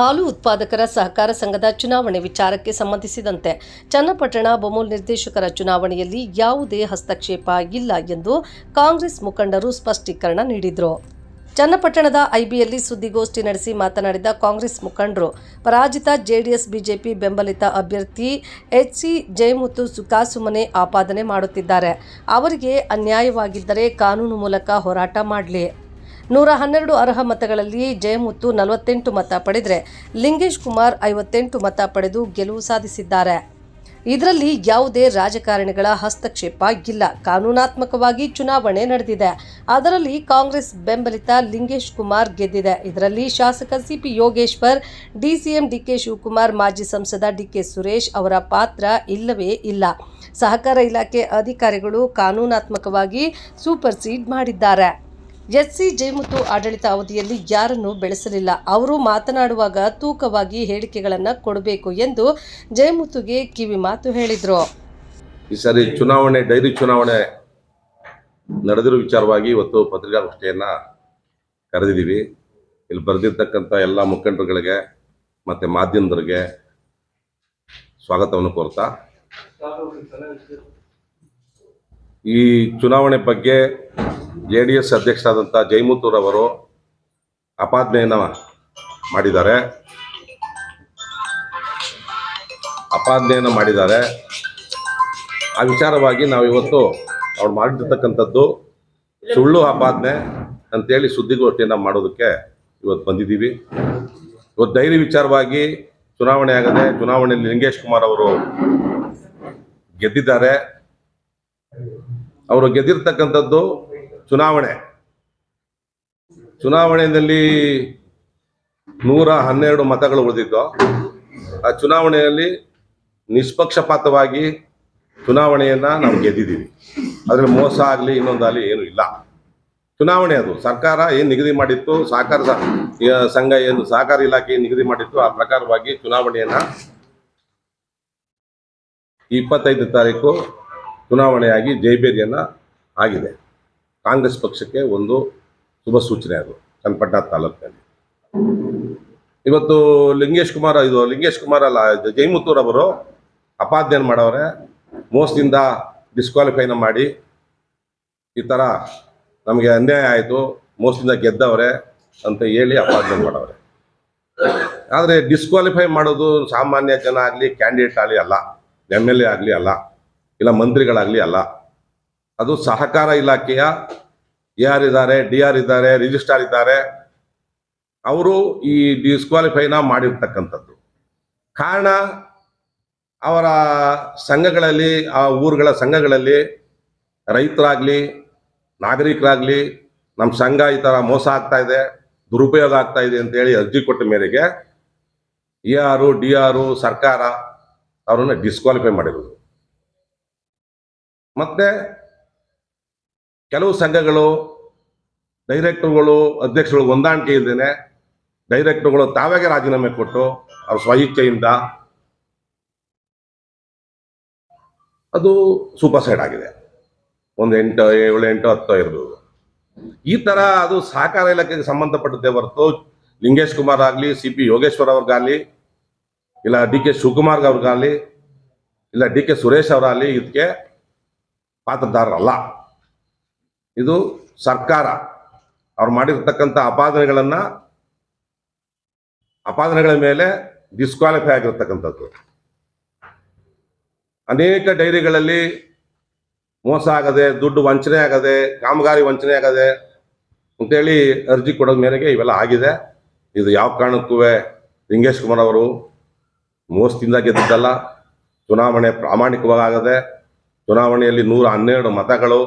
ಹಾಲು ಉತ್ಪಾದಕರ ಸಹಕಾರ ಸಂಘದ ಚುನಾವಣೆ ವಿಚಾರಕ್ಕೆ ಸಂಬಂಧಿಸಿದಂತೆ ಚನ್ನಪಟ್ಟಣ ಬೊಮೂಲ್ ನಿರ್ದೇಶಕರ ಚುನಾವಣೆಯಲ್ಲಿ ಯಾವುದೇ ಹಸ್ತಕ್ಷೇಪ ಇಲ್ಲ ಎಂದು ಕಾಂಗ್ರೆಸ್ ಮುಖಂಡರು ಸ್ಪಷ್ಟೀಕರಣ ನೀಡಿದರು. ಚನ್ನಪಟ್ಟಣದ ಐಬಿಯಲ್ಲಿ ಸುದ್ದಿಗೋಷ್ಠಿ ನಡೆಸಿ ಮಾತನಾಡಿದ ಕಾಂಗ್ರೆಸ್ ಮುಖಂಡರು, ಪರಾಜಿತ ಜೆಡಿಎಸ್ ಬಿಜೆಪಿ ಬೆಂಬಲಿತ ಅಭ್ಯರ್ಥಿ ಎಚ್ಸಿ ಜಯಮುತ್ತು ಸುಖಾಸುಮನೆ ಆಪಾದನೆ ಮಾಡುತ್ತಿದ್ದಾರೆ. ಅವರಿಗೆ ಅನ್ಯಾಯವಾಗಿದ್ದರೆ ಕಾನೂನು ಮೂಲಕ ಹೋರಾಟ ಮಾಡಲಿ. ನೂರ ಹನ್ನೆರಡು ಅರ್ಹ ಮತಗಳಲ್ಲಿ ಜಯಮುತ್ತು ನಲವತ್ತೆಂಟು ಮತ ಪಡೆದರೆ ಲಿಂಗೇಶ್ ಕುಮಾರ್ ಐವತ್ತೆಂಟು ಮತ ಪಡೆದು ಗೆಲುವು ಸಾಧಿಸಿದ್ದಾರೆ. ಇದರಲ್ಲಿ ಯಾವುದೇ ರಾಜಕಾರಣಿಗಳ ಹಸ್ತಕ್ಷೇಪ ಇಲ್ಲ. ಕಾನೂನಾತ್ಮಕವಾಗಿ ಚುನಾವಣೆ ನಡೆದಿದೆ. ಅದರಲ್ಲಿ ಕಾಂಗ್ರೆಸ್ ಬೆಂಬಲಿತ ಲಿಂಗೇಶ್ ಕುಮಾರ್ ಗೆದ್ದಿದೆ. ಇದರಲ್ಲಿ ಶಾಸಕ CP Yogeshwar, DCM DK Shivakumar, ಮಾಜಿ ಸಂಸದ ಡಿಕೆ ಸುರೇಶ್ ಅವರ ಪಾತ್ರ ಇಲ್ಲವೇ ಇಲ್ಲ. ಸಹಕಾರ ಇಲಾಖೆ ಅಧಿಕಾರಿಗಳು ಕಾನೂನಾತ್ಮಕವಾಗಿ ಸೂಪರ್ ಸೀಡ್ ಎಸ್ಸಿ ಜಯಮುತ್ತು ಆಡಳಿತ ಅವಧಿಯಲ್ಲಿ ಯಾರನ್ನು ಬೆಳೆಸಲಿಲ್ಲ. ಅವರು ಮಾತನಾಡುವಾಗ ತೂಕವಾಗಿ ಹೇಳಿಕೆಗಳನ್ನು ಕೊಡಬೇಕು ಎಂದು ಜಯಮುತ್ತುಗೆ ಕಿವಿ ಮಾತು ಹೇಳಿದರು. ಈ ಸರಿ ಚುನಾವಣೆ, ಡೈರಿ ಚುನಾವಣೆ ನಡೆದಿರೋ ವಿಚಾರವಾಗಿ ಇವತ್ತು ಪತ್ರಿಕಾಗೋಷ್ಠಿಯನ್ನು ಕರೆದಿದ್ದೀವಿ. ಇಲ್ಲಿ ಬರೆದಿರ್ತಕ್ಕಂಥ ಎಲ್ಲ ಮುಖಂಡರುಗಳಿಗೆ ಮತ್ತು ಮಾಧ್ಯಮದವರಿಗೆ ಸ್ವಾಗತವನ್ನು ಕೋರ್ತಾ. ಈ ಚುನಾವಣೆ ಬಗ್ಗೆ ಜೆ ಡಿ ಎಸ್ ಅಧ್ಯಕ್ಷರಾದಂಥ ಜೈಮುತ್ತೂರವರು ಅಪಾದನೆಯನ್ನು ಮಾಡಿದ್ದಾರೆ. ಅಪಾದನೆಯನ್ನು ಮಾಡಿದ್ದಾರೆ. ಆ ವಿಚಾರವಾಗಿ ನಾವು ಇವತ್ತು ಅವ್ರು ಮಾಡಿರ್ತಕ್ಕಂಥದ್ದು ಸುಳ್ಳು ಆಪಾದನೆ ಅಂತೇಳಿ ಸುದ್ದಿಗೋಷ್ಠಿಯನ್ನು ಮಾಡೋದಕ್ಕೆ ಇವತ್ತು ಬಂದಿದ್ದೀವಿ. ಇವತ್ತು ಧೈರ್ಯ ವಿಚಾರವಾಗಿ ಚುನಾವಣೆ ಆಗದೆ ಚುನಾವಣೆಯಲ್ಲಿ ಲಿಂಗೇಶ್ ಕುಮಾರ್ ಅವರು ಗೆದ್ದಿದ್ದಾರೆ. ಅವರು ಗೆದ್ದಿರ್ತಕ್ಕಂಥದ್ದು ಚುನಾವಣೆ. ಚುನಾವಣೆಯಲ್ಲಿ ನೂರ ಹನ್ನೆರಡು ಮತಗಳು ಉಳಿದಿದ್ದು, ಆ ಚುನಾವಣೆಯಲ್ಲಿ ನಿಷ್ಪಕ್ಷಪಾತವಾಗಿ ಚುನಾವಣೆಯನ್ನ ನಾವು ಗೆದ್ದಿದ್ದೀವಿ. ಅದ್ರಲ್ಲಿ ಮೋಸ ಆಗಲಿ ಇನ್ನೊಂದಾಗಲಿ ಏನು ಇಲ್ಲ. ಚುನಾವಣೆ ಅದು. ಸರ್ಕಾರ ಏನು ನಿಗದಿ ಮಾಡಿತ್ತು, ಸಹಕಾರ ಸಂಘ ಏನು ಸಹಕಾರ ಇಲಾಖೆ ನಿಗದಿ ಮಾಡಿತ್ತು, ಆ ಪ್ರಕಾರವಾಗಿ ಚುನಾವಣೆಯನ್ನ ಇಪ್ಪತ್ತೈದು ತಾರೀಕು ಚುನಾವಣೆಯಾಗಿ ಜೈಬೇರಿಯನ್ನ ಆಗಿದೆ. ಕಾಂಗ್ರೆಸ್ ಪಕ್ಷಕ್ಕೆ ಒಂದು ಶುಭ ಸೂಚನೆ ಅದು, ಚನ್ನಪಟ್ಟಣ ತಾಲೂಕಿನಲ್ಲಿ ಇವತ್ತು ಲಿಂಗೇಶ್ ಕುಮಾರ್, ಇದು ಲಿಂಗೇಶ್ ಕುಮಾರ್ ಅಲ್ಲ ಜೈಮುತ್ತೂರ್ ಅವರು ಅಪಾದನೆ ಮಾಡವ್ರೆ ಮೋಸದಿಂದ ಡಿಸ್ಕ್ವಾಲಿಫೈನ ಮಾಡಿ, ಈ ಥರ ನಮಗೆ ಅನ್ಯಾಯ ಆಯಿತು, ಮೋಸದಿಂದ ಗೆದ್ದವ್ರೆ ಅಂತ ಹೇಳಿ ಅಪಾದನೆ ಮಾಡವ್ರೆ ಆದರೆ ಡಿಸ್ಕ್ವಾಲಿಫೈ ಮಾಡೋದು ಸಾಮಾನ್ಯ ಜನ ಆಗಲಿ ಕ್ಯಾಂಡಿಡೇಟ್ ಆಗಲಿ ಅಲ್ಲ ಎಂ ಎಲ್ ಎ ಆಗಲಿ ಅಲ್ಲ, ಇಲ್ಲ ಮಂತ್ರಿಗಳಾಗಲಿ ಅಲ್ಲ ಅದು ಸಹಕಾರ ಇಲಾಖೆಯ ಎ ಆರ್ ಇದ್ದಾರೆ ಡಿ ಆರ್ ಇದ್ದಾರೆ ರಿಜಿಸ್ಟ್ರಾರ್ ಇದ್ದಾರೆ. ಅವರು ಈ ಡಿಸ್ಕ್ವಾಲಿಫೈನ ಮಾಡಿರ್ತಕ್ಕಂಥದ್ದು. ಕಾರಣ ಅವರ ಸಂಘಗಳಲ್ಲಿ, ಆ ಊರುಗಳ ಸಂಘಗಳಲ್ಲಿ ರೈತರಾಗಲಿ, ನಾಗರಿಕರಾಗಲಿ ನಮ್ಮ ಸಂಘ ಈ ಥರ ಮೋಸ ಆಗ್ತಾ ಇದೆ, ದುರುಪಯೋಗ ಆಗ್ತಾ ಇದೆ ಅಂತೇಳಿ ಅರ್ಜಿ ಕೊಟ್ಟ ಮೇರೆಗೆ ಎ ಆರು ಡಿ ಆರು ಸರ್ಕಾರ ಅವರನ್ನು ಡಿಸ್ಕ್ವಾಲಿಫೈ ಮಾಡಿರೋದು. ಮತ್ತೆ ಕೆಲವು ಸಂಘಗಳು ಡೈರೆಕ್ಟರ್ಗಳು ಅಧ್ಯಕ್ಷಗಳು ಹೊಂದಾಣಿಕೆ ಇದ್ದೇನೆ ಡೈರೆಕ್ಟರ್ಗಳು ತಾವಾಗೆ ರಾಜೀನಾಮೆ ಕೊಟ್ಟು ಅವ್ರ ಸ್ವಇಚ್ಛೆಯಿಂದ ಅದು ಸೂಪರ್ ಸೈಡ್ ಆಗಿದೆ. ಒಂದು ಎಂಟು, ಏಳು, ಎಂಟು, ಹತ್ತೋ ಇರ್ಬೋದು. ಈ ತರ ಅದು ಸಹಕಾರ ಇಲಾಖೆಗೆ ಸಂಬಂಧಪಟ್ಟದ್ದೇ ಹೊರತು ಲಿಂಗೇಶ್ ಕುಮಾರ್ ಆಗಲಿ, ಸಿ ಪಿ ಯೋಗೇಶ್ವರ್ ಅವ್ರಿಗಾಗಲಿ, ಇಲ್ಲ ಡಿ ಕೆ ಶಿವಕುಮಾರ್ ಅವ್ರಿಗಾಗಲಿ, ಇಲ್ಲ ಡಿ ಕೆ ಸುರೇಶ್ ಅವರಾಗಲಿ ಇದಕ್ಕೆ ಪಾತ್ರದಾರರಲ್ಲ ಇದು ಸರ್ಕಾರ. ಅವ್ರು ಮಾಡಿರ್ತಕ್ಕಂಥ ಅಪಾದನೆಗಳನ್ನ ಅಪಾದನೆಗಳ ಮೇಲೆ ಡಿಸ್ಕ್ವಾಲಿಫೈ ಆಗಿರ್ತಕ್ಕಂಥದ್ದು. ಅನೇಕ ಡೈರಿಗಳಲ್ಲಿ ಮೋಸ ಆಗದೆ, ದುಡ್ಡು ವಂಚನೆ ಆಗದೆ, ಕಾಮಗಾರಿ ವಂಚನೆ ಆಗದೆ ಅಂತೇಳಿ ಅರ್ಜಿ ಕೊಡೋದ ಮೇರೆಗೆ ಇವೆಲ್ಲ ಆಗಿದೆ. ಇದು ಯಾವ ಕಾರಣಕ್ಕೂ ಲಿಂಗೇಶ್ ಕುಮಾರ್ ಅವರು ಮೋಸದಿಂದ ಗೆದ್ದಿದ್ದಲ್ಲ. ಚುನಾವಣೆ ಪ್ರಾಮಾಣಿಕವಾಗಿ ಆಗದೆ ಚುನಾವಣೆಯಲ್ಲಿ ನೂರ ಹನ್ನೆರಡು ಮತಗಳು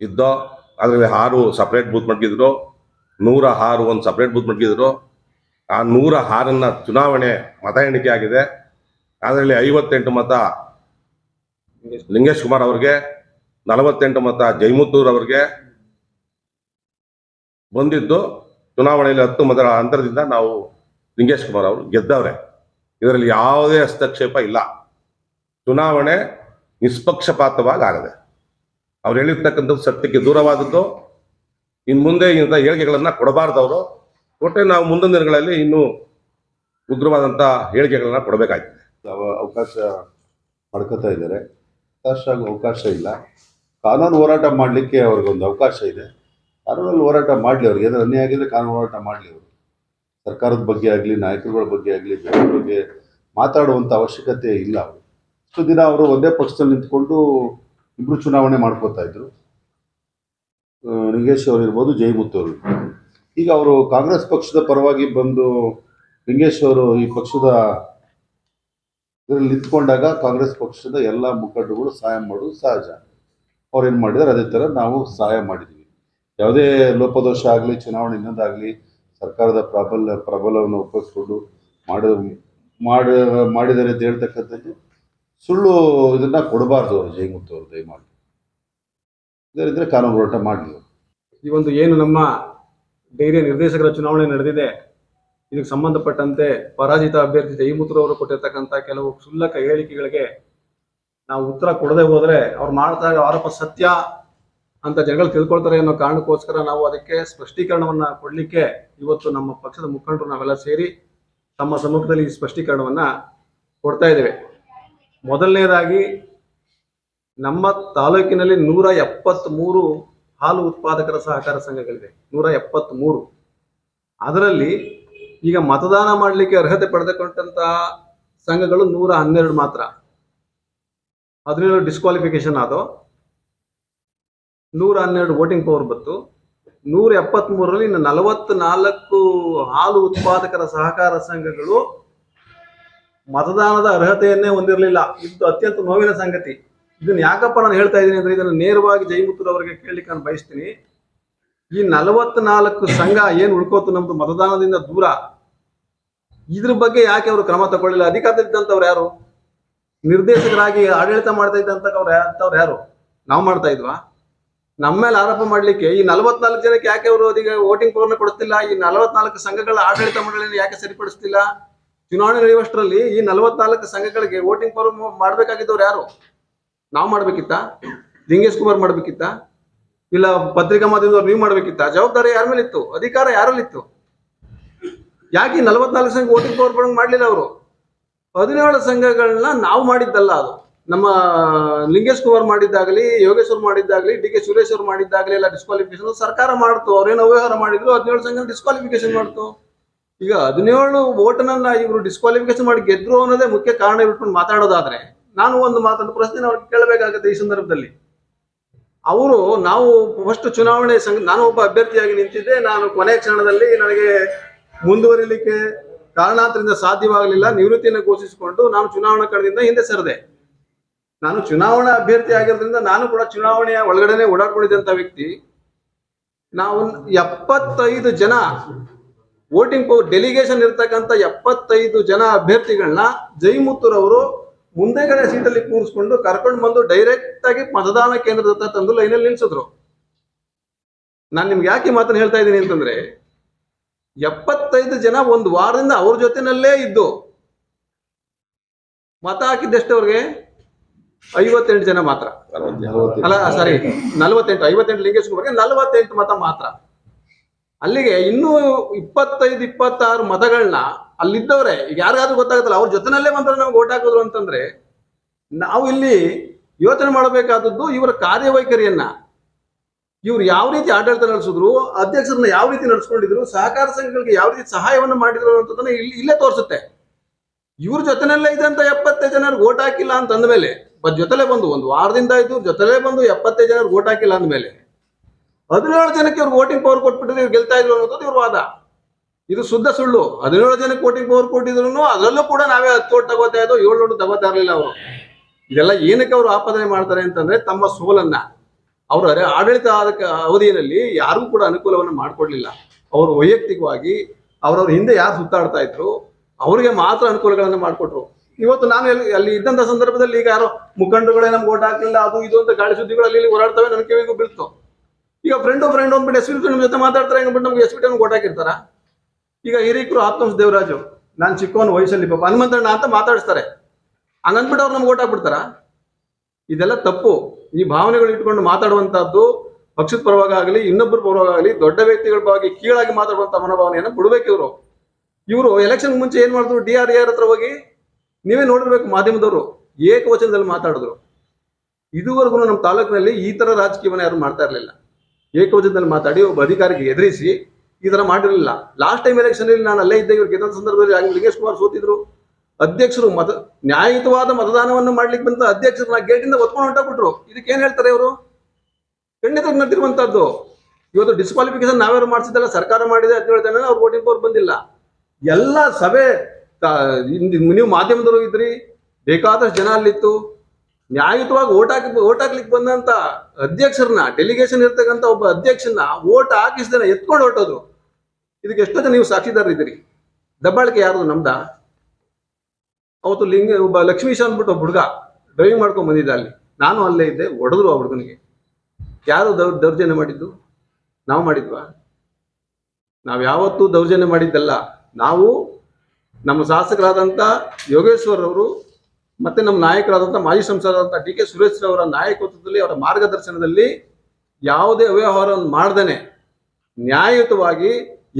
ಇದ್ದೋ, ಅದರಲ್ಲಿ ಹಾರು ಸಪ್ರೇಟ್ ಬೂತ್ ಮಡಗಿದ್ರು ನೂರ ಆರು ಒಂದು ಸಪ್ರೇಟ್ ಬೂತ್ ಮಡಗಿದ್ರು ಆ ನೂರ ಆರನ್ನ ಚುನಾವಣೆ ಮತ ಎಣಿಕೆ ಆಗಿದೆ. ಅದರಲ್ಲಿ ಐವತ್ತೆಂಟು ಮತ ಲಿಂಗೇಶ್ ಕುಮಾರ್ ಅವ್ರಿಗೆ, ನಲವತ್ತೆಂಟು ಮತ ಜೈಮುತ್ತೂರ್ ಅವ್ರಿಗೆ ಬಂದಿದ್ದು. ಚುನಾವಣೆಯಲ್ಲಿ ಹತ್ತು ಮತಗಳ ಅಂತರದಿಂದ ನಾವು ಲಿಂಗೇಶ್ ಕುಮಾರ್ ಅವರು ಗೆದ್ದವ್ರೆ. ಇದರಲ್ಲಿ ಯಾವುದೇ ಹಸ್ತಕ್ಷೇಪ ಇಲ್ಲ. ಚುನಾವಣೆ ನಿಷ್ಪಕ್ಷಪಾತವಾಗಿ ಆಗದೆ. ಅವ್ರು ಹೇಳಿರ್ತಕ್ಕಂಥದ್ದು ಸತ್ಯಕ್ಕೆ ದೂರವಾದದ್ದು. ಇನ್ನು ಮುಂದೆ ಇಂಥ ಕೊಡಬಾರ್ದು ಅವರು. ಒಟ್ಟೆ ನಾವು ಮುಂದಿನ ದಿನಗಳಲ್ಲಿ ಇನ್ನೂ ಉಗ್ರವಾದಂಥ ಹೇಳಿಕೆಗಳನ್ನು ಕೊಡಬೇಕಾಗ್ತದೆ ಅವ- ಅವಕಾಶ ಪಡ್ಕೋತಾ ಇದ್ದಾರೆ. ಅವಕಾಶ ಅವಕಾಶ ಇಲ್ಲ. ಕಾನೂನು ಹೋರಾಟ ಮಾಡಲಿಕ್ಕೆ ಅವ್ರಿಗೊಂದು ಅವಕಾಶ ಇದೆ. ಕಾನೂನಲ್ಲಿ ಹೋರಾಟ ಮಾಡಲಿ ಅವ್ರಿಗೆ. ಏನಾದ್ರು ಅನ್ಯಾಯ ಆಗಿದ್ರೆ ಕಾನೂನು ಹೋರಾಟ ಮಾಡಲಿ ಅವರು. ಸರ್ಕಾರದ ಬಗ್ಗೆ ಆಗಲಿ, ನಾಯಕರುಗಳ ಬಗ್ಗೆ ಆಗಲಿ, ಜನರ ಬಗ್ಗೆ ಮಾತಾಡುವಂಥ ಅವಶ್ಯಕತೆ ಇಲ್ಲ ಅವರು ಇಷ್ಟು ದಿನ ಅವರು ಒಂದೇ ಪಕ್ಷದಲ್ಲಿ ನಿಂತ್ಕೊಂಡು ಇಬ್ಬರು ಚುನಾವಣೆ ಮಾಡ್ಕೋತಾ ಇದ್ರು. ನಿಂಗೇಶ್ ಅವರು ಇರ್ಬೋದು ಜಯಮುತ್ತು ಅವರು ಈಗ ಅವರು ಕಾಂಗ್ರೆಸ್ ಪಕ್ಷದ ಪರವಾಗಿ ಬಂದು ಲಿಂಗೇಶ್ ಅವರು ಈ ಪಕ್ಷದ ಇದರಲ್ಲಿ ನಿಂತ್ಕೊಂಡಾಗ ಕಾಂಗ್ರೆಸ್ ಪಕ್ಷದ ಎಲ್ಲ ಮುಖಂಡರುಗಳು ಸಹಾಯ ಮಾಡೋದು ಸಹಜ. ಅವ್ರು ಏನು ಮಾಡಿದ್ದಾರೆ ಅದೇ ಥರ ನಾವು ಸಹಾಯ ಮಾಡಿದ್ದೀವಿ ಯಾವುದೇ ಲೋಪದೋಷ ಆಗಲಿ, ಚುನಾವಣೆ ಇನ್ನೊಂದಾಗಲಿ, ಸರ್ಕಾರದ ಪ್ರಾಬಲ್ಯ, ಪ್ರಬಲವನ್ನು ಉಪಯೋಗಿಸ್ಕೊಂಡು ಮಾಡ ಮಾಡಿದರೆ ಅಂತ ಹೇಳ್ತಕ್ಕಂಥದ್ದು ಸುಳ್ಳು ಇದನ್ನು ಕೊಡಬಾರ್ದು ಅವರು ಜಯಮುತ್ತು ಅವರು ದಯಮಾಡಿ. ಇದರಿದ್ರೆ ಕಾನೂನು ಹೋರಾಟ ಮಾಡಲಿ ಈ ಒಂದು ಏನು ನಮ್ಮ ಡೈರಿಯ ನಿರ್ದೇಶಕರ ಚುನಾವಣೆ ನಡೆದಿದೆ, ಇದಕ್ಕೆ ಸಂಬಂಧಪಟ್ಟಂತೆ ಪರಾಜಿತ ಅಭ್ಯರ್ಥಿ ಜಯಮೂತ್ರ ಅವರು ಕೊಟ್ಟಿರ್ತಕ್ಕಂಥ ಕೆಲವು ಕ್ಷುಲ್ಲಕ ಹೇಳಿಕೆಗಳಿಗೆ ನಾವು ಉತ್ತರ ಕೊಡದೆ ಹೋದ್ರೆ ಅವ್ರು ಮಾಡ್ತಾ ಆರೋಪ ಸತ್ಯ ಅಂತ ಜನಗಳು ತಿಳ್ಕೊಳ್ತಾರೆ ಅನ್ನೋ ಕಾರಣಕ್ಕೋಸ್ಕರ ನಾವು ಅದಕ್ಕೆ ಸ್ಪಷ್ಟೀಕರಣವನ್ನ ಕೊಡಲಿಕ್ಕೆ ಇವತ್ತು ನಮ್ಮ ಪಕ್ಷದ ಮುಖಂಡರು ನಾವೆಲ್ಲ ಸೇರಿ ತಮ್ಮ ಸಮ್ಮುಖದಲ್ಲಿ ಈ ಸ್ಪಷ್ಟೀಕರಣವನ್ನ ಕೊಡ್ತಾ ಇದ್ದೇವೆ. ಮೊದಲನೇದಾಗಿ ನಮ್ಮ ತಾಲೂಕಿನಲ್ಲಿ ನೂರ ಎಪ್ಪತ್ತ್ ಹಾಲು ಉತ್ಪಾದಕರ ಸಹಕಾರ ಸಂಘಗಳಿದೆ ನೂರ ಎಪ್ಪತ್ತ್ ಮೂರು ಅದರಲ್ಲಿ ಈಗ ಮತದಾನ ಮಾಡಲಿಕ್ಕೆ ಅರ್ಹತೆ ಪಡೆದುಕೊಂಡಂತಹ ಸಂಘಗಳು ನೂರ ಹನ್ನೆರಡು ಮಾತ್ರ. ಹದಿನೇಳು ಡಿಸ್ಕ್ವಾಲಿಫಿಕೇಶನ್ ಆದ ನೂರ ಹನ್ನೆರಡು ವೋಟಿಂಗ್ ಪವರ್ ಬಂತು. ನೂರ ಎಪ್ಪತ್ತ್ ಮೂರರಲ್ಲಿ ಇನ್ನು ನಲವತ್ನಾಲ್ಕು ಹಾಲು ಉತ್ಪಾದಕರ ಸಹಕಾರ ಸಂಘಗಳು ಮತದಾನದ ಅರ್ಹತೆಯನ್ನೇ ಹೊಂದಿರಲಿಲ್ಲ. ಇದು ಅತ್ಯಂತ ನೋವಿನ ಸಂಗತಿ. ಇದನ್ನ ಯಾಕಪ್ಪ ನಾನು ಹೇಳ್ತಾ ಇದ್ದೀನಿ ಅಂದ್ರೆ ಇದನ್ನು ನೇರವಾಗಿ ಜೈಮುತ್ತೂರ್ ಅವರಿಗೆ ಕೇಳಲಿಕ್ಕೆ ನಾನು ಬಯಸ್ತೀನಿ. ಈ ನಲವತ್ನಾಲ್ಕು ಸಂಘ ಏನ್ ಉಳ್ಕೋತು ನಮ್ದು ಮತದಾನದಿಂದ ದೂರ? ಇದ್ರ ಬಗ್ಗೆ ಯಾಕೆ ಅವರು ಕ್ರಮ ತಗೊಳ್ಳಿಲ್ಲ? ಅಧಿಕಾರದಲ್ಲಿದ್ದಂಥವ್ರು ಯಾರು? ನಿರ್ದೇಶಕರಾಗಿ ಆಡಳಿತ ಮಾಡ್ತಾ ಇದ್ದಂಥವ್ರು ಅಂತವ್ರು ಯಾರು? ನಾವು ಮಾಡ್ತಾ ಇದ್ವಾ? ನಮ್ಮ ಮೇಲೆ ಆರೋಪ ಮಾಡ್ಲಿಕ್ಕೆ ಈ ನಲವತ್ನಾಲ್ಕು ಜನಕ್ಕೆ ಯಾಕೆ ಅವರು ಅದೀಗ ವೋಟಿಂಗ್ ಪವರ್ನ ಕೊಡ್ತಿಲ್ಲ? ಈ ನಲವತ್ನಾಲ್ಕು ಸಂಘಗಳ ಆಡಳಿತ ಮಂಡಳಿಯನ್ನು ಯಾಕೆ ಸರಿಪಡಿಸ್ತಿಲ್ಲ? ಚುನಾವಣೆ ನಡೆಯುವಷ್ಟರಲ್ಲಿ ಈ ನಲವತ್ನಾಲ್ಕು ಸಂಘಗಳಿಗೆ ವೋಟಿಂಗ್ ಫಾರ್ಮ್ ಮಾಡ್ಬೇಕಾಗಿದ್ದವ್ರು ಯಾರು? ನಾವು ಮಾಡ್ಬೇಕಿತ್ತ? ಲಿಂಗೇಶ್ ಕುಮಾರ್ ಮಾಡ್ಬೇಕಿತ್ತ? ಇಲ್ಲ ಪತ್ರಿಕಾ ಮಾಧ್ಯಮದವ್ರು ನೀವು ಮಾಡ್ಬೇಕಿತ್ತ? ಜವಾಬ್ದಾರಿ ಯಾರ ಮೇಲೆ ಇತ್ತು ಅಧಿಕಾರ ಯಾರಲ್ಲಿತ್ತು? ಯಾಕೆ ನಲವತ್ನಾಲ್ಕು ಸಂಘ ವೋಟಿಂಗ್ ಪವರ್ ಮಾಡ್ಲಿಲ್ಲ ಅವರು? ಹದಿನೇಳು ಸಂಘಗಳನ್ನ ನಾವು ಮಾಡಿದ್ದಲ್ಲ ಅದು. ನಮ್ಮ ಲಿಂಗೇಶ್ ಕುಮಾರ್ ಮಾಡಿದ್ದಾಗಲಿ, ಯೋಗೇಶ್ವರ್ ಮಾಡಿದ್ದಾಗಲಿ, ಡಿ ಕೆ ಸುರೇಶ್ ಅವ್ರು ಮಾಡಿದ್ದಾಗಲಿ ಎಲ್ಲ ಡಿಸ್ಕ್ವಾಲಿಫಿಕೇಶನ್ ಸರ್ಕಾರ ಮಾಡ್ತು. ಅವ್ರೇನು ಅವ್ಯವಹಾರ ಮಾಡಿದ್ರು? ಹದಿನೇಳು ಸಂಘ ಡಿಸ್ಕ್ವಾಲಿಫಿಕೇಶನ್ ಮಾಡ್ತು. ಈಗ ಹದಿನೇಳು ವೋಟನನ್ನ ಇವರು ಡಿಸ್ಕ್ವಾಲಿಫಿಕೇಶನ್ ಮಾಡಿ ಗೆದ್ರು ಅನ್ನೋದೇ ಮುಖ್ಯ ಕಾರಣ ಇಟ್ಕೊಂಡು ಮಾತಾಡೋದಾದ್ರೆ, ನಾನು ಒಂದು ಮಾತನ್ನು ಪ್ರಶ್ನೆ ಅವ್ರಿಗೆ ಕೇಳಬೇಕಾಗುತ್ತೆ ಈ ಸಂದರ್ಭದಲ್ಲಿ. ಅವರು ನಾವು ಫಸ್ಟ್ ಚುನಾವಣೆ ಸಂಘ, ನಾನು ಒಬ್ಬ ಅಭ್ಯರ್ಥಿಯಾಗಿ ನಿಂತಿದ್ದೆ, ನಾನು ಕೊನೆ ಕ್ಷಣದಲ್ಲಿ ನನಗೆ ಮುಂದುವರಿಲಿಕ್ಕೆ ಕಾರಣಾಂತರದಿಂದ ಸಾಧ್ಯವಾಗಲಿಲ್ಲ, ನಿವೃತ್ತಿಯನ್ನು ಘೋಷಿಸಿಕೊಂಡು ನಾನು ಚುನಾವಣಾ ಕಣದಿಂದ ಹಿಂದೆ ಸರಿದೆ. ನಾನು ಚುನಾವಣಾ ಅಭ್ಯರ್ಥಿ ಆಗಿರೋದ್ರಿಂದ ನಾನು ಕೂಡ ಚುನಾವಣೆಯ ಒಳಗಡೆನೆ ಓಡಾಡ್ಕೊಂಡಿದ್ದಂಥ ವ್ಯಕ್ತಿ. ನಾವು ಎಪ್ಪತ್ತೈದು ಜನ ವೋಟಿಂಗ್ ಪವರ್ ಡೆಲಿಗೇಷನ್ ಇರ್ತಕ್ಕಂಥ ಎಪ್ಪತ್ತೈದು ಜನ ಅಭ್ಯರ್ಥಿಗಳನ್ನ ಜೈಮುತ್ತೂರ್ ಅವರು ಮುಂದೆಗಡೆ ಸೀಟಲ್ಲಿ ಕೂರಿಸ್ಕೊಂಡು ಕರ್ಕೊಂಡು ಬಂದು ಡೈರೆಕ್ಟ್ ಆಗಿ ಮತದಾನ ಕೇಂದ್ರದ ಹತ್ರ ತಂದು ಲೈನಲ್ಲಿ ನಿಲ್ಸಿದ್ರು. ನಾನು ನಿಮ್ಗೆ ಯಾಕೆ ಮಾತನ್ನ ಹೇಳ್ತಾ ಇದ್ದೀನಿ ಅಂತಂದ್ರೆ, ಎಪ್ಪತ್ತೈದು ಜನ ಒಂದು ವಾರದಿಂದ ಅವ್ರ ಜೊತೆನಲ್ಲೇ ಇದ್ದು, ಮತ ಹಾಕಿದ್ದೆಷ್ಟು ಅವ್ರಿಗೆ? ಐವತ್ತೆಂಟು ಜನ ಮಾತ್ರ. ಅಲ್ಲ ಸಾರಿ ನಲ್ವತ್ತೆಂಟು, ಐವತ್ತೆಂಟು ಲಿಂಗೇಶ್ ಕುಮಾರ್ಗೆ ನಲವತ್ತೆಂಟು ಮತ ಮಾತ್ರ. ಅಲ್ಲಿಗೆ ಇನ್ನೂ ಇಪ್ಪತ್ತೈದು, ಇಪ್ಪತ್ತಾರು ಮತಗಳನ್ನ ಅಲ್ಲಿದ್ದವರೇ. ಈಗ ಯಾರಿಗಾದ್ರೂ ಗೊತ್ತಾಗುತ್ತಲ್ಲ, ಅವ್ರ ಜೊತೆನಲ್ಲೇ ಬಂದ್ರೆ ನಮ್ಗೆ ಓಟ್ ಹಾಕಿದ್ರು ಅಂತಂದ್ರೆ, ನಾವು ಇಲ್ಲಿ ಯೋಚನೆ ಮಾಡಬೇಕಾದದ್ದು ಇವರ ಕಾರ್ಯವೈಖರಿಯನ್ನ. ಇವ್ರು ಯಾವ ರೀತಿ ಆಡಳಿತ ನಡೆಸಿದ್ರು, ಅಧ್ಯಕ್ಷರನ್ನ ಯಾವ ರೀತಿ ನಡೆಸ್ಕೊಂಡಿದ್ರು, ಸಹಕಾರ ಸಂಘಗಳಿಗೆ ಯಾವ ರೀತಿ ಸಹಾಯವನ್ನು ಮಾಡಿದ್ರು ಅನ್ನೋದನ್ನ ಇಲ್ಲಿ, ಇಲ್ಲೇ ತೋರಿಸುತ್ತೆ. ಇವ್ರ ಜೊತೆನಲ್ಲೇ ಇದ್ದಂತ ಎಪ್ಪತ್ತೈದು ಜನರು ಓಟ್ ಹಾಕಿಲ್ಲ ಅಂತ ಅಂದ್ಮೇಲೆ ಬಟ್ ಜೊತೆಲೆ ಬಂದು, ಒಂದು ವಾರದಿಂದ ಆಯ್ತು, ಜೊತೆಲೇ ಬಂದು ಎಪ್ಪತ್ತೈದು ಜನರು ಓಟ್ ಹಾಕಿಲ್ಲ ಅಂದ್ಮೇಲೆ ಹದಿನೇಳು ಜನಕ್ಕೆ ಇವ್ರು ವೋಟಿಂಗ್ ಪವರ್ ಕೊಟ್ಬಿಟ್ಟಿದ್ರೆ, ಇವ್ರು ಗೆಲ್ತಾ ಇದ್ರು ಅನ್ನೋದು ಇವ್ರ ವಾದ. ಇದು ಶುದ್ಧ ಸುಳ್ಳು. ಹದಿನೇಳು ಜನಕ್ಕೆ ವೋಟಿಂಗ್ ಪವರ್ ಕೊಟ್ಟಿದ್ರು ಅದರಲ್ಲೂ ಕೂಡ ನಾವೇ ಹತ್ತು ಓಟ್ ತಗೋತಾ ಇದ್ದೋ ಏಳು ಓಟ್ ತಗೋತಾ ಇರಲಿಲ್ಲ ಅವರು. ಇದೆಲ್ಲ ಏನಕ್ಕೆ ಅವರು ಆಪಾದನೆ ಮಾಡ್ತಾರೆ ಅಂತಂದ್ರೆ ತಮ್ಮ ಸೋಲನ್ನ. ಅವರ ಆಡಳಿತ ಆದ ಅವಧಿಯಲ್ಲಿ ಯಾರಿಗೂ ಕೂಡ ಅನುಕೂಲವನ್ನು ಮಾಡಿಕೊಡ್ಲಿಲ್ಲ. ಅವರು ವೈಯಕ್ತಿಕವಾಗಿ ಅವರವ್ರ ಹಿಂದೆ ಯಾರು ಸುತ್ತಾಡ್ತಾ ಇದ್ರು, ಅವರಿಗೆ ಮಾತ್ರ ಅನುಕೂಲಗಳನ್ನು ಮಾಡಿಕೊಟ್ರು. ಇವತ್ತು ನಾನು ಎಲ್ಲಿ, ಅಲ್ಲಿ ಇದ್ದಂಥ ಸಂದರ್ಭದಲ್ಲಿ ಈಗ ಯಾರೋ ಮುಖಂಡರುಗಳೇ ನಮ್ಗೆ ಓಟ್ ಹಾಕಲಿಲ್ಲ, ಅದು ಇದು ಅಂತ ಗಾಳಿ ಸುದ್ದಿಗಳಲ್ಲಿ ಓಡಾಡ್ತವೆ, ನನ್ನ ಕಿವಿಗೂ ಬೀಳ್ತು. ಈಗ ಫ್ರೆಂಡು ಫ್ರೆಂಡ್ ಅಂದ್ಬಿಟ್ಟು ಎಸ್ ನಮ್ಮ ಜೊತೆ ಮಾತಾಡ್ತಾರೆ ಅಂದ್ಬಿಟ್ಟು ನಮ್ಗೆ ಎಸ್ ಓಟ್ ಕೊಟ್ಟಾಕಿರ್ತಾರ ಈಗ ಹಿರಿಕರು ಆತ್ಮಸ್ ದೇವರಾಜು, ನಾನು ಚಿಕ್ಕವನ ವಯಸ್ಸಲ್ಲಿ ಪಾಪ, ಹನುಮಂತಣ್ಣ ಅಂತ ಮಾತಾಡಿಸ್ತಾರೆ. ಹಂಗಂದ್ಬಿಟ್ಟು ಅವ್ರು ನಮ್ಗೆ ಓಟ್ ಹಾಕ್ಬಿಡ್ತಾರ? ಇದೆಲ್ಲ ತಪ್ಪು. ಈ ಭಾವನೆಗಳು ಇಟ್ಕೊಂಡು ಮಾತಾಡುವಂತಹದ್ದು ಪಕ್ಷದ ಪರವಾಗಲಿ ಇನ್ನೊಬ್ಬರ ಪರವಾಗಲಿ ದೊಡ್ಡ ವ್ಯಕ್ತಿಗಳ ಬಗ್ಗೆ ಕೀಳಾಗಿ ಮಾತಾಡುವಂತ ಮನೋಭಾವನೆಯನ್ನು ಬಿಡಬೇಕು ಇವರು. ಇವರು ಎಲೆಕ್ಷನ್ ಮುಂಚೆ ಏನ್ ಮಾಡಿದ್ರು? ಡಿ ಆರ್ ಆರ್ ಹತ್ರ ಹೋಗಿ ನೀವೇ ನೋಡಿರ್ಬೇಕು ಮಾಧ್ಯಮದವರು. ಏಕವಚನದಲ್ಲಿ ಮಾತಾಡಿದ್ರು. ಇದುವರೆಗೂ ನಮ್ಮ ತಾಲೂಕಿನಲ್ಲಿ ಈ ತರ ರಾಜಕೀಯವನ್ನು ಯಾರು ಮಾಡ್ತಾ ಇರಲಿಲ್ಲ. ಏಕವಚನದಲ್ಲಿ ಮಾತಾಡಿ ಒಬ್ಬ ಅಧಿಕಾರಿಗೆ ಎದುರಿಸಿ ಈ ತರ ಮಾಡಿರಲಿಲ್ಲ. ಲಾಸ್ಟ್ ಟೈಮ್ ಎಲೆಕ್ಷನ್ ಅಲ್ಲಿ ನಾನು ಅಲ್ಲೇ ಇದ್ದೆ, ಇವ್ರು ಗೆದ್ದ ಸಂದರ್ಭದಲ್ಲಿ ಆಗ ಲಿಂಗೇಶ್ ಕುಮಾರ್ ಸೋತಿದ್ರು. ಅಧ್ಯಕ್ಷರು ಮತ, ನ್ಯಾಯಯುತವಾದ ಮತದಾನವನ್ನು ಮಾಡ್ಲಿಕ್ಕೆ ಬಂದ ಅಧ್ಯಕ್ಷರನ್ನ ಗೇಟಿಂದ ಒತ್ಕೊಂಡು ಹೊಂಟೋಗ್ಬಿಟ್ರು ಇದಕ್ಕೆ ಏನ್ ಹೇಳ್ತಾರೆ ಇವರು? ಖಂಡಿತ ನಡೆದಿರುವಂತದ್ದು ಇವತ್ತು ಡಿಸ್ಕ್ವಾಲಿಫಿಕೇಶನ್ ನಾವೇನು ಮಾಡಿಸಿದಲ್ಲ ಸರ್ಕಾರ ಮಾಡಿದೆ ಅಂತ ಹೇಳ್ತಾನೆ ಅವ್ರು ವೋಟಿಂಗ್ ಪವರ್ ಬಂದಿಲ್ಲ. ಎಲ್ಲ ಸಭೆ ನೀವು ಮಾಧ್ಯಮದವರು ಇದ್ರಿ, ಬೇಕಾದಷ್ಟು ಜನ ಅಲ್ಲಿತ್ತು. ನ್ಯಾಯಯುತವಾಗಿ ಓಟ್ ಹಾಕಿ, ಓಟ್ ಹಾಕ್ಲಿಕ್ಕೆ ಬಂದಂತ ಅಧ್ಯಕ್ಷರನ್ನ ಡೆಲಿಗೇಷನ್ ಇರ್ತಕ್ಕಂಥ ಒಬ್ಬ ಅಧ್ಯಕ್ಷನ ಓಟ್ ಹಾಕಿಸ್ದೇನೆ ಎತ್ಕೊಂಡು ಹೊಟ್ಟೋದ್ರು ಇದಕ್ಕೆ ಎಷ್ಟೋ ಜನ ನೀವು ಸಾಕ್ಷಿದಾರರಿದ್ದೀರಿ ದಬ್ಬಾಳಿಕೆ ಯಾರು ನಮ್ದ? ಅವತ್ತು ಲಿಂಗ, ಒಬ್ಬ ಲಕ್ಷ್ಮೀಶ್ ಅಂದ್ಬಿಟ್ಟು ಹುಡುಗ ಡ್ರೈವಿಂಗ್ ಮಾಡ್ಕೊಂಡು ಬಂದಿದ್ದ ಅಲ್ಲಿ. ನಾನು ಅಲ್ಲೇ ಇದ್ದೆ, ಹೊಡೆದ್ರು ಆ ಹುಡುಗನಿಗೆ. ಯಾರು ದೌರ್ ದೌರ್ಜನ್ಯ ಮಾಡಿದ್ದು? ನಾವು ಮಾಡಿದ್ವಾ? ನಾವು ಯಾವತ್ತೂ ದೌರ್ಜನ್ಯ ಮಾಡಿದ್ದಲ್ಲ. ನಾವು ನಮ್ಮ ಶಾಸಕರಾದಂಥ ಯೋಗೇಶ್ವರ್ ಅವರು ಮತ್ತೆ ನಮ್ಮ ನಾಯಕರಾದಂಥ ಮಾಜಿ ಸಂಸದರಾದಂಥ ಡಿ ಕೆ ಸುರೇಶ್ ಅವರ ನಾಯಕತ್ವದಲ್ಲಿ ಅವರ ಮಾರ್ಗದರ್ಶನದಲ್ಲಿ ಯಾವುದೇ ಅವ್ಯವಹಾರವನ್ನು ಮಾಡ್ದೇನೆ. ನ್ಯಾಯಯುತವಾಗಿ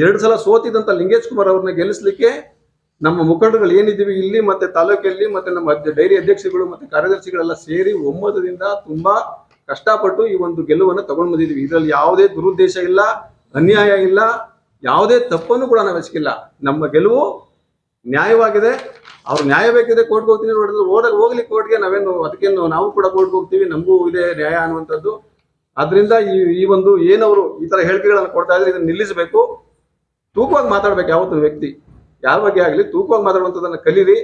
ಎರಡು ಸಲ ಸೋತಿದಂಥ ಲಿಂಗೇಶ್ ಕುಮಾರ್ ಅವ್ರನ್ನ ಗೆಲ್ಲಿಸಲಿಕ್ಕೆ ನಮ್ಮ ಮುಖಂಡರುಗಳು ಏನಿದ್ದೀವಿ ಇಲ್ಲಿ ಮತ್ತೆ ತಾಲೂಕಲ್ಲಿ ಮತ್ತೆ ನಮ್ಮ ಡೈರಿ ಅಧ್ಯಕ್ಷಗಳು ಮತ್ತೆ ಕಾರ್ಯದರ್ಶಿಗಳೆಲ್ಲ ಸೇರಿ ಒಮ್ಮತದಿಂದ ತುಂಬಾ ಕಷ್ಟಪಟ್ಟು ಈ ಒಂದು ಗೆಲುವನ್ನು ತಗೊಂಡು ಬಂದಿದ್ದೀವಿ. ಇದರಲ್ಲಿ ಯಾವುದೇ ದುರುದ್ದೇಶ ಇಲ್ಲ, ಅನ್ಯಾಯ ಇಲ್ಲ, ಯಾವುದೇ ತಪ್ಪನ್ನು ಕೂಡ ನಾವು ಎಸಗಿಲ್ಲ. ನಮ್ಮ ಗೆಲುವು ನ್ಯಾಯವಾಗಿದೆ. ಅವ್ರು ನ್ಯಾಯ ಬೇಕಿದೆ ಕೋರ್ಟ್ಗೆ ಹೋಗ್ತೀನಿ ಹೋದಾಗ ಹೋಗ್ಲಿ ಕೋರ್ಟ್ಗೆ ನಾವೇನು, ಅದಕ್ಕೇನು ನಾವು ಕೂಡ ಕೋರ್ಟ್ಗೆ ಹೋಗ್ತೀವಿ, ನಮಗೂ ಇದೆ ನ್ಯಾಯ ಅನ್ನುವಂಥದ್ದು. ಅದರಿಂದ ಈ ಈ ಒಂದು ಏನವರು ಈ ತರ ಹೇಳಿಕೆಗಳನ್ನು ಕೊಡ್ತಾ ಇದ್ರೆ ಇದನ್ನು ನಿಲ್ಲಿಸಬೇಕು. ತೂಕವಾಗಿ ಮಾತಾಡ್ಬೇಕು ಯಾವತ್ತು ವ್ಯಕ್ತಿ. ಯಾರ ಬಗ್ಗೆ ಆಗಲಿ, ತೂಕವಾಗಿ ಮಾತಾಡುವಂಥದ್ದನ್ನು ಕಲೀರಿ.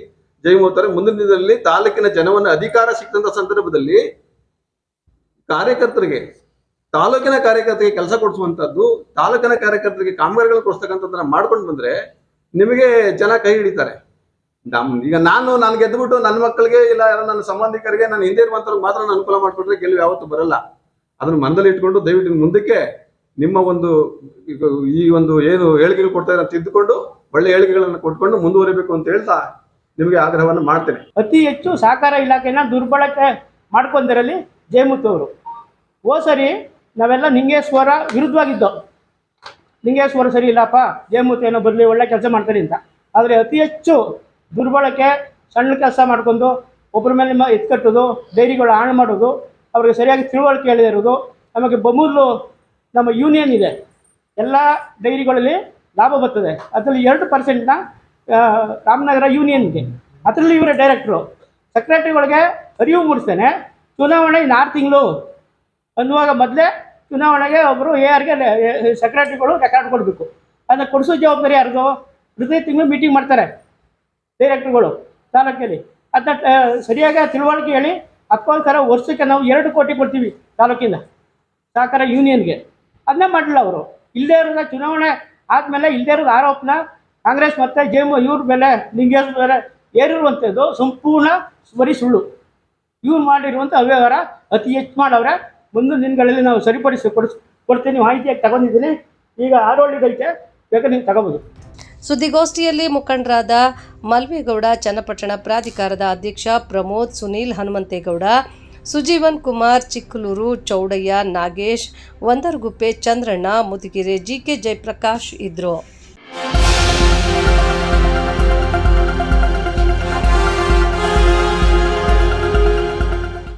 ಜೈಮೋತ್ತಾರೆ ಮುಂದಿನ ದಿನದಲ್ಲಿ ತಾಲೂಕಿನ ಜನವನ್ನ ಅಧಿಕಾರ ಸಿಕ್ಕಂತ ಸಂದರ್ಭದಲ್ಲಿ ಕಾರ್ಯಕರ್ತರಿಗೆ, ತಾಲೂಕಿನ ಕಾರ್ಯಕರ್ತರಿಗೆ ಕೆಲಸ ಕೊಡಿಸುವಂತದ್ದು ತಾಲೂಕಿನ ಕಾರ್ಯಕರ್ತರಿಗೆ ಕಾಮಗಾರಿಗಳು ಕೊಡಿಸ್ತಕ್ಕಂಥದ್ದನ್ನ ಮಾಡ್ಕೊಂಡು ಬಂದ್ರೆ ನಿಮಗೆ ಜನ ಕೈ ಹಿಡಿತಾರೆ. ನಮ್, ಈಗ ನಾನು ನಾನು ಗೆದ್ದುಬಿಟ್ಟು ನನ್ನ ಮಕ್ಕಳಿಗೆ ಇಲ್ಲ ನನ್ನ ಸಂಬಂಧಿಕರಿಗೆ ನಾನು ಹಿಂದೆ ಇರುವಂತವ್ರಿಗೆ ಮಾತ್ರ ನಾನು ಅನುಕೂಲ ಮಾಡಿಕೊಟ್ರೆ ಗೆಲುವು ಯಾವತ್ತೂ ಬರಲ್ಲ. ಅದನ್ನು ಮನದಲ್ಲಿ ಇಟ್ಕೊಂಡು ದಯವಿಟ್ಟು ಮುಂದಕ್ಕೆ ನಿಮ್ಮ ಒಂದು ಈ ಒಂದು ಏನು ಹೇಳಿಕೆಗಳು ಕೊಡ್ತಾ ಇರೋ ತಿದ್ದುಕೊಂಡು, ಒಳ್ಳೆ ಹೇಳಿಕೆಗಳನ್ನು ಕೊಟ್ಕೊಂಡು ಮುಂದುವರಿಬೇಕು ಅಂತ ಹೇಳ್ತಾ ನಿಮಗೆ ಆಗ್ರಹವನ್ನು ಮಾಡ್ತೇನೆ. ಅತಿ ಹೆಚ್ಚು ಸಹಕಾರ ಇಲಾಖೆನ ದುರ್ಬಳಕೆ ಮಾಡ್ಕೊಂಡಿರಲಿ ಜಯಮುತ್ತವರು ಓ ಸರಿ ನಾವೆಲ್ಲ ನಿಂಗೇಶ್ವರ ವಿರುದ್ಧವಾಗಿದ್ದೋ? ನಿಂಗೇಶ್ವರ ಸರಿ ಇಲ್ಲಪ್ಪ, ಜಯಮೂರ್ತಿಯನ್ನು ಬದಲಿ ಒಳ್ಳೆ ಕೆಲಸ ಮಾಡ್ತಾರೆ ಅಂತ. ಆದರೆ ಅತಿ ಹೆಚ್ಚು ದುರ್ಬಳಕೆ, ಸಣ್ಣ ಕೆಲಸ ಮಾಡ್ಕೊಂಡು ಒಬ್ಬರ ಮೇಲೆ ಎತ್ಕಟ್ಟೋದು ಡೈರಿಗಳು ಹಾಳು ಮಾಡೋದು, ಅವ್ರಿಗೆ ಸರಿಯಾಗಿ ತಿಳುವಳಿಕೆ ಹೇಳದೇ ಇರೋದು, ನಮಗೆ ಬಮೂಲು ನಮ್ಮ ಯೂನಿಯನ್ ಇದೆ. ಎಲ್ಲ ಡೈರಿಗಳಲ್ಲಿ ಲಾಭ ಬರ್ತದೆ. ಅದರಲ್ಲಿ ಎರಡು ಪರ್ಸೆಂಟ್ನ ರಾಮನಗರ ಯೂನಿಯನ್ಗೆ ಅದರಲ್ಲಿ ಇವರೇ ಡೈರೆಕ್ಟ್ರು ಸೆಕ್ರೆಟರಿಗಳಿಗೆ ಅರಿವು ಮೂಡಿಸ್ತೇನೆ. ಚುನಾವಣೆ ಇನ್ನು ಆರು ತಿಂಗಳು ಅನ್ನುವಾಗ ಮೊದಲೇ ಚುನಾವಣೆಗೆ ಒಬ್ಬರು ಎ ಆರ್ಗೆ ಸೆಕ್ರೆಟರಿಗಳು ರೆಕಾರ್ಡ್ ಕೊಡಬೇಕು. ಅದನ್ನು ಕೊಡಿಸೋ ಜವಾಬ್ದಾರಿ ಯಾರಿಗೂ? ಪ್ರತಿ ತಿಂಗಳು ಮೀಟಿಂಗ್ ಮಾಡ್ತಾರೆ ಡೈರೆಕ್ಟ್ರುಗಳು ತಾಲೂಕಲ್ಲಿ. ಅದನ್ನ ಸರಿಯಾಗಿ ತಿಳುವಳಿಕೆ ಹೇಳಿ ಅಕ್ಕೋಸ್ಕರ ವರ್ಷಕ್ಕೆ ನಾವು ಎರಡು ಕೋಟಿ ಕೊಡ್ತೀವಿ ತಾಲೂಕಿಂದ, ಸಹಕಾರ ಯೂನಿಯನ್ಗೆ ಅದನ್ನೇ ಮಾಡಲಿಲ್ಲ ಅವರು. ಇಲ್ಲದೇ ಇರೋದ ಚುನಾವಣೆ ಆದಮೇಲೆ ಇಲ್ಲದೇ ಇರೋದು ಆರೋಪನ ಕಾಂಗ್ರೆಸ್ ಮತ್ತು ಜೆಮ್ ಇವ್ರ ಮೇಲೆ, ಲಿಂಗೇಶ್ ಮೇಲೆ ಏರಿರುವಂಥದ್ದು ಸಂಪೂರ್ಣ ಬರೀ ಸುಳ್ಳು. ಇವ್ರು ಮಾಡಿರುವಂಥ ಅವ್ಯವಹಾರ ಅತಿ ಹೆಚ್ಚು ಮಾಡವ್ರೆ. ಮುಂದಿನ ದಿನಗಳಲ್ಲಿ ನಾವು ಸರಿಪಡಿಸಿ ಕೊಡಿಸ್, ಕೊಡ್ತೀನಿ, ಮಾಹಿತಿಯಾಗಿ ತಗೊಂಡಿದ್ದೀನಿ. ಈಗ ಆರೋಳಿಗೈತೆ ಬೇಕಾದ್ರೆ ನೀವು ತಗೋಬೋದು. ಸುದ್ದಿಗೋಷ್ಠಿಯಲ್ಲಿ ಮುಖಂಡರಾದ ಮಲ್ವೇಗೌಡ, ಚನ್ನಪಟ್ಟಣ ಪ್ರಾಧಿಕಾರದ ಅಧ್ಯಕ್ಷ ಪ್ರಮೋದ್ ಸುನೀಲ್ ಹನುಮಂತೇಗೌಡ, ಸುಜೀವನ್ ಕುಮಾರ್ ಚಿಕ್ಕಲೂರು, ಚೌಡಯ್ಯ ನಾಗೇಶ್, ಒಂದರ್ಗುಪ್ಪೆ ಚಂದ್ರಣ್ಣ, ಮುದುಗಿರೆ ಜಿಕೆ ಜಯಪ್ರಕಾಶ್ ಇದ್ರು.